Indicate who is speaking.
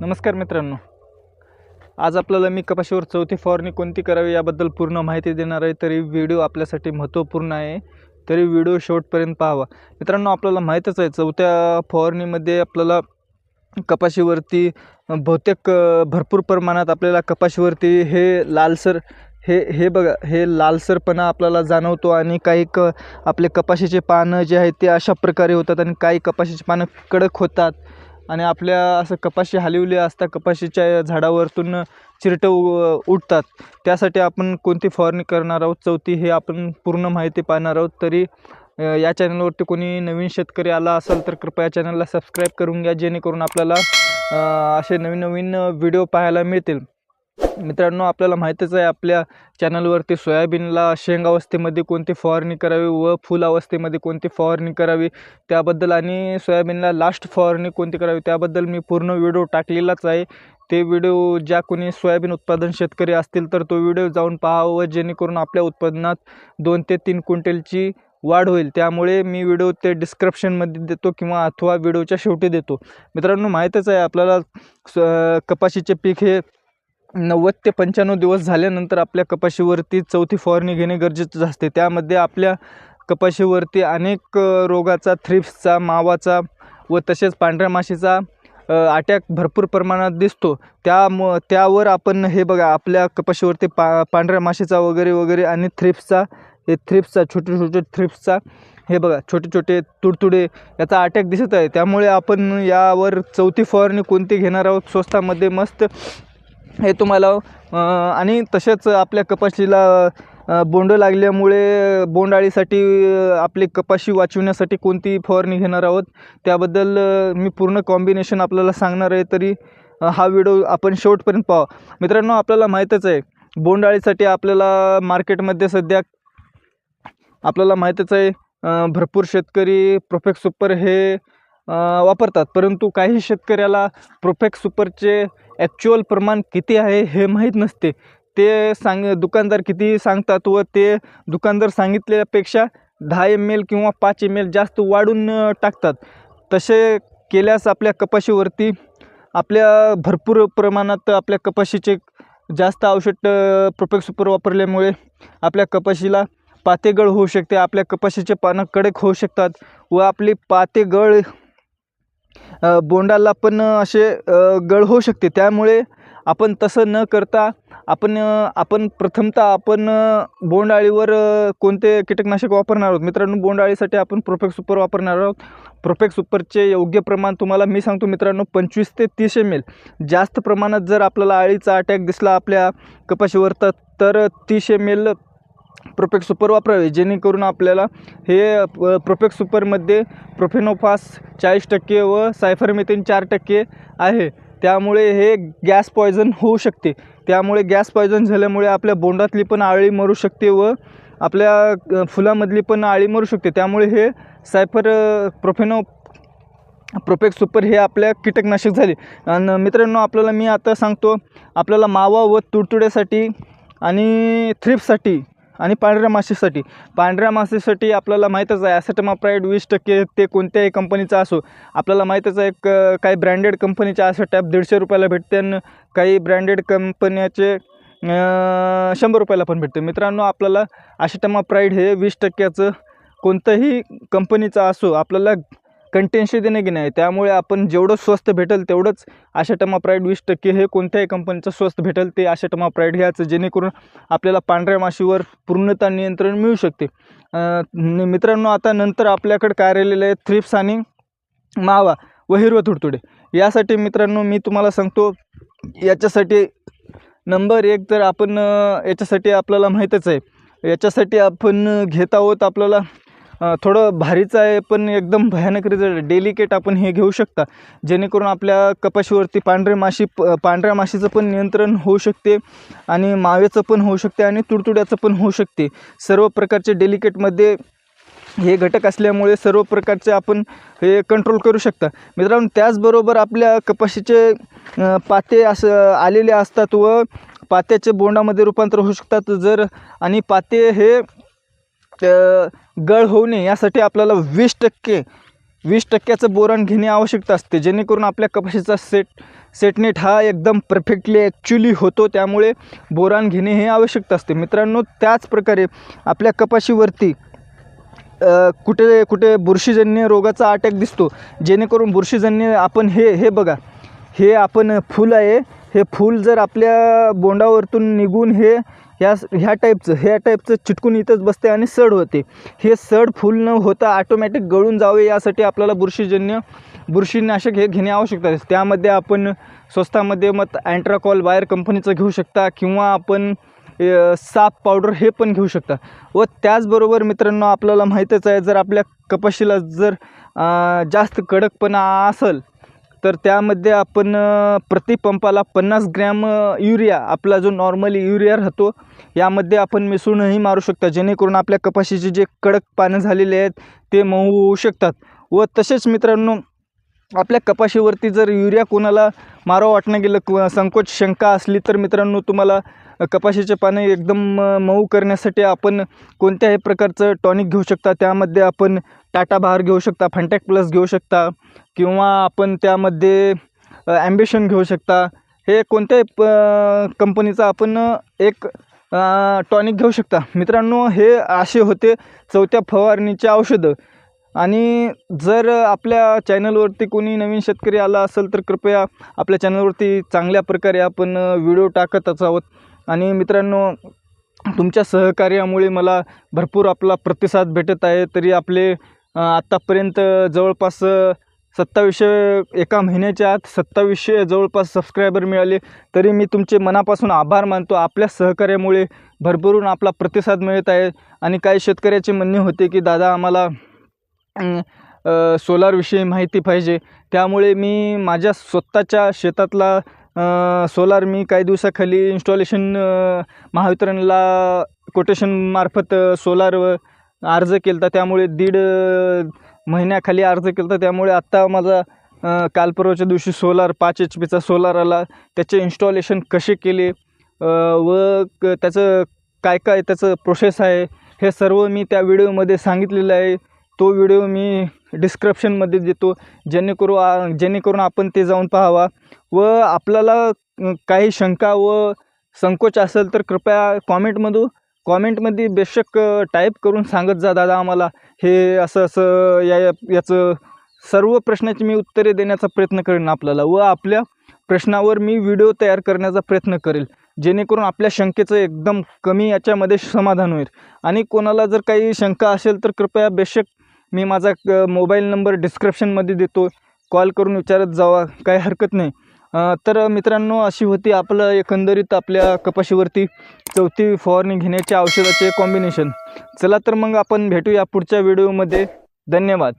Speaker 1: नमस्कार मित्रांनो. आज आपल्याला मी कपाशीवर चौथी फवारणी कोणती करावी याबद्दल पूर्ण माहिती देणार आहे तरी व्हिडिओ आपल्यासाठी महत्त्वपूर्ण आहे तरी व्हिडिओ शेवटपर्यंत पाहावा. मित्रांनो आपल्याला माहीतच आहे चौथ्या फवारणीमध्ये आपल्याला कपाशीवरती बहुतेक भरपूर प्रमाणात आपल्याला कपाशीवरती हे लालसर हे हे बघा हे लालसरपणा आपल्याला जाणवतो आणि काही क आपले कपाशीचे पानं जे आहेत ते अशा प्रकारे होतात आणि काही कपाशीचे पानं कडक होतात. आणि आपल्या असं कपाशी हलवली असता कपाशीच्या झाडावरतून चिरटं उ उठतात त्यासाठी आपण कोणती फवारणी करणार आहोत? चौथी हे आपण पूर्ण माहिती पाहणार आहोत. तरी या चॅनलवरती कोणी नवीन शेतकरी आला असेल तर कृपया चॅनलला सबस्क्राईब करून घ्या जेणेकरून आपल्याला असे नवीन नवीन व्हिडिओ पाहायला मिळतील. मित्रांनो आपल्याला माहीतच आहे आपल्या चॅनलवरती सोयाबीनला शेंग अवस्थेमध्ये कोणती फवारणी करावी व फुल अवस्थेमध्ये कोणती फवारणी करावी त्याबद्दल आणि सोयाबीनला लास्ट फवारणी कोणती करावी त्याबद्दल मी पूर्ण व्हिडिओ टाकलेलाच आहे. ते व्हिडिओ ज्या कोणी सोयाबीन उत्पादन शेतकरी असतील तर तो व्हिडिओ जाऊन पाहावं जेणेकरून आपल्या उत्पादनात दोन ते तीन क्विंटलची वाढ होईल. त्यामुळे मी व्हिडिओ ते डिस्क्रिप्शनमध्ये देतो किंवा अथवा व्हिडिओच्या शेवटी देतो. मित्रांनो माहीतच आहे आपल्याला स कपाशीचे पीक हे नव्वद ते पंच्याण्णव दिवस झाल्यानंतर आपल्या कपाशीवरती चौथी फवारणी घेणे गरजेचं असते. त्यामध्ये आपल्या कपाशीवरती अनेक रोगाचा थ्रिप्सचा मावाचा व तसेच पांढऱ्या माशीचा अटॅक भरपूर प्रमाणात दिसतो. त्या म त्यावर आपण हे बघा आपल्या कपाशीवरती पा पांढऱ्या माशीचा वगैरे वगैरे आणि थ्रिप्सचा हे थ्रिप्सचा छोटे छोटे थ्रिप्सचा हे बघा छोटे छोटे तुडतुडे याचा अटॅक दिसत आहे. त्यामुळे आपण यावर चौथी फवारणी कोणती घेणार आहोत? स्वस्तामध्ये मस्त हे तुम्हाला आणि तसेच आपल्या कपाशीला बोंड लागल्यामुळे बोंडअळीसाठी आपली कपाशी वाचवण्यासाठी कोणती फवारणी घेणार आहोत त्याबद्दल मी पूर्ण कॉम्बिनेशन आपल्याला सांगणार आहे तरी हा व्हिडिओ आपण शेवटपर्यंत पाहा. मित्रांनो आपल्याला माहीतच आहे बोंडअळीसाठी आपल्याला मार्केटमध्ये सध्या आपल्याला माहीतच आहे भरपूर शेतकरी प्रोफेक्ट सुपर हे वापरतात. परंतु काही शेतकऱ्याला प्रोफेक्स सुपरचे ॲक्च्युअल प्रमाण किती आहे हे माहीत नसते. ते सांग दुकानदार किती सांगतात व ते दुकानदार सांगितल्यापेक्षा दहा एम एल किंवा पाच एम एल जास्त वाढून टाकतात. तसे केल्यास आपल्या कपाशीवरती आपल्या भरपूर प्रमाणात आपल्या कपाशीचे जास्त औषध प्रोफेक्स सुपर वापरल्यामुळे आपल्या कपाशीला पातेगळ होऊ शकते आपल्या कपाशीचे पानं कडक होऊ शकतात व आपली पातेगळ बोंडाला पण असे गळ होऊ शकते. त्यामुळे आपण तसं न करता आपण आपण प्रथमतः आपण अ, बोंडअळीवर कोणते कीटकनाशक वापरणार आहोत? मित्रांनो बोंडअळीसाठी आपण प्रोफेक्स सुपर वापरणार आहोत. प्रोफेक्स सुपरचे योग्य प्रमाण तुम्हाला मी सांगतो मित्रांनो पंचवीस ते तीस एम एल जास्त प्रमाणात जर आपल्याला अळीचा अटॅक दिसला आपल्या कपाशीवर तर तर तीस एम एल प्रोफेक्ट सुपर वापरावे जेणेकरून आपल्याला हे प्रोफेक्स प्रोफेक्ट सुपरमध्ये प्रोफेनोफास चाळीस टक्के व सायफरमेथिन चार टक्के आहे. त्यामुळे हे गॅस पॉयझन होऊ शकते. त्यामुळे गॅस पॉयझन झाल्यामुळे आपल्या बोंडातली पण आळी मरू शकते व आपल्या फुलामधली पण आळी मरू शकते. त्यामुळे हे सायफर प्रोफेनो प्रोफेक्ट सुपर हे आपल्या कीटकनाशक झाले. आणि मित्रांनो आपल्याला मी आता सांगतो आपल्याला मावा व तुडतुड्यासाठी आणि थ्रिपसाठी आणि पांढऱ्या माशीसाठी पांढऱ्या माशीसाठी आपल्याला माहीतच आहे ॲसेटमाप्राईड वीस टक्के ते कोणत्याही कंपनीचा असो आपल्याला माहीतच आहे क काही ब्रँडेड कंपनीचे ॲसेटॅप दीडशे रुपयाला भेटते आणि काही ब्रँडेड कंपन्याचे शंभर रुपयाला पण भेटते. मित्रांनो आपल्याला ॲसेटमाप्राईड हे वीस टक्क्याचं कोणतंही कंपनीचं असो आपल्याला कंटेन्शी देणे की नाही त्यामुळे आपण जेवढं स्वस्त भेटेल तेवढंच आशाटमा प्राईड वीस टक्के हे कोणत्याही कंपनीचं स्वस्त भेटेल ते आशाटमा प्राईड घ्यायचं जेणेकरून आपल्याला पांढऱ्या माशीवर पूर्णता नियंत्रण मिळू शकते. मित्रांनो आता नंतर आपल्याकडे काय राहिलेलं आहे थ्रिप्स आणि मावा व हिरवं तुडतुडे यासाठी मित्रांनो मी तुम्हाला सांगतो याच्यासाठी नंबर एक तर आपण याच्यासाठी आपल्याला माहीतच आहे. याच्यासाठी आपण घेत आहोत आपल्याला थोडं भारीचं आहे पण एकदम भयानक रिझल्ट डेलिकेट आपण हे घेऊ शकता. जेणेकरून आपल्या कपाशीवरती पांढरे माशी प पांढऱ्या माशीचं पण नियंत्रण होऊ शकते आणि मावेचं पण होऊ शकते आणि तुडतुड्याचं पण होऊ शकते. सर्व प्रकारचे डेलिकेटमध्ये हे घटक असल्यामुळे सर्व प्रकारचे आपण हे कंट्रोल करू शकता. मित्रांनो त्याचबरोबर आपल्या कपाशीचे पाते असं आलेले असतात व पात्याचे बोंडामध्ये रूपांतर होऊ शकतात जर आणि पाते हे गळ होऊ नये यासाठी आपल्याला वीस टक्के वीस टक्क्याचं बोरण घेणे आवश्यकता असते. जेणेकरून आपल्या कपाशीचा सेट सेटनेट हा एकदम परफेक्टली ॲक्च्युली होतो. त्यामुळे बोरान घेणे हे आवश्यकता असते. मित्रांनो त्याच प्रकारे आपल्या कपाशीवरती कुठे कुठे बुरशीजन्य रोगाचा अटॅक दिसतो जेणेकरून बुरशीजन्य आपण हे हे बघा. हे आपण फूल आहे. हे फूल जर आपल्या बोंडावरतून निघून हे ह्या ह्या टाईपचं ह्या टाईपचं चिटकून इथंच बसते आणि सड होते. हे सड फुल न होता ऑटोमॅटिक गळून जावे यासाठी आपल्याला बुरशीजन्य बुरशीनाशक हे घेणे आवश्यक आहे. त्यामध्ये आपण स्वस्तामध्ये मत अँट्राकॉल बायर कंपनीचं घेऊ शकता किंवा आपण साप पावडर हे पण घेऊ शकता. व त्याचबरोबर मित्रांनो आपल्याला माहीतच आहे जर आपल्या कपाशीला जर जास्त कडकपणा असेल तर त्यामध्ये आपण प्रतिपंपाला प्रति पंपाला पन्नास ग्रॅम युरिया आपला जो नॉर्मली युरिया राहतो यामध्ये आपण मिसळूनही मारू शकता. जेणेकरून आपल्या कपाशीचे जे कडक पानं झालेले आहेत ते मऊ होऊ शकतात. व तसेच मित्रांनो आपल्या कपाशीवरती जर युरिया कोणाला मारावं वाटणं गेलं संकोच शंका असली तर मित्रांनो तुम्हाला कपाशीचे पाने एकदम मऊ करण्यासाठी आपण कोणत्याही प्रकारचं टॉनिक घेऊ शकता. त्यामध्ये आपण टाटा बहार घेऊ शकता फंटॅक प्लस घेऊ शकता किंवा आपण त्यामध्ये ॲम्बिशन घेऊ शकता. हे कोणत्याही प कंपनीचा आपण एक टॉनिक घेऊ शकता. मित्रांनो हे असे होते चौथ्या फवारणीचे औषधं. आणि जर आपल्या चॅनलवरती कोणी नवीन शेतकरी आला असेल तर कृपया आपल्या चॅनलवरती चांगल्या प्रकारे आपण व्हिडिओ टाकत असावं आणि मित्रांनो तुमच्या सहकार्यामुळे मला भरपूर आपला प्रतिसाद भेटत आहे. तरी आपले आत्तापर्यंत जवळपास सत्तावीसशे एका महिन्याच्या आत सत्तावीसशे जवळपास सबस्क्रायबर मिळाले. तरी मी तुमचे मनापासून आभार मानतो. आपल्या सहकार्यामुळे भरभरून आपला प्रतिसाद मिळत आहे. आणि काही शेतकऱ्याचे म्हणणे होते की दादा आम्हाला सोलारविषयी माहिती पाहिजे. त्यामुळे मी माझ्या स्वतःच्या शेतातला सोलार मी काही दिवसाखाली इन्स्टॉलेशन महावितरणला कोटेशनमार्फत सोलार व अर्ज केला होता त्यामुळे दीड महिन्याखाली अर्ज केला होता त्यामुळे आत्ता माझा काल परवाच्या दिवशी सोलार पाच एच पीचा सोलार आला. त्याचे इन्स्टॉलेशन कसे केले व क त्याचं काय काय त्याचं प्रोसेस आहे हे सर्व मी त्या व्हिडिओमध्ये सांगितलेलं आहे. तो व्हिडिओ मी डिस्क्रिप्शनमध्ये देतो. जेणेकरून जेणेकरून आपण ते जाऊन पाहावा. व आपल्याला काही शंका व संकोच असेल तर कृपया कॉमेंटमधून कॉमेंटमध्ये बेशक टाईप करून सांगत जा दादा आम्हाला. हे असं असं या याचं सर्व प्रश्नाची मी उत्तरे देण्याचा प्रयत्न करेन आपल्याला व आपल्या प्रश्नावर मी व्हिडिओ तयार करण्याचा प्रयत्न करेल. जेणेकरून आपल्या शंकेचं एकदम कमी याच्यामध्ये समाधान होईल. आणि कोणाला जर काही शंका असेल तर कृपया बेशक मी माझा क मोबाईल नंबर डिस्क्रिप्शनमध्ये देतो. कॉल करून विचारत जावा. काही हरकत नाही. तर मित्रांनो अशी होती आपलं एकंदरीत आपल्या कपाशीवरती चौथी फवारणी घेण्याच्या औषधाचे कॉम्बिनेशन चला तर मग आपण भेटूया पुढच्या व्हिडिओमध्ये धन्यवाद.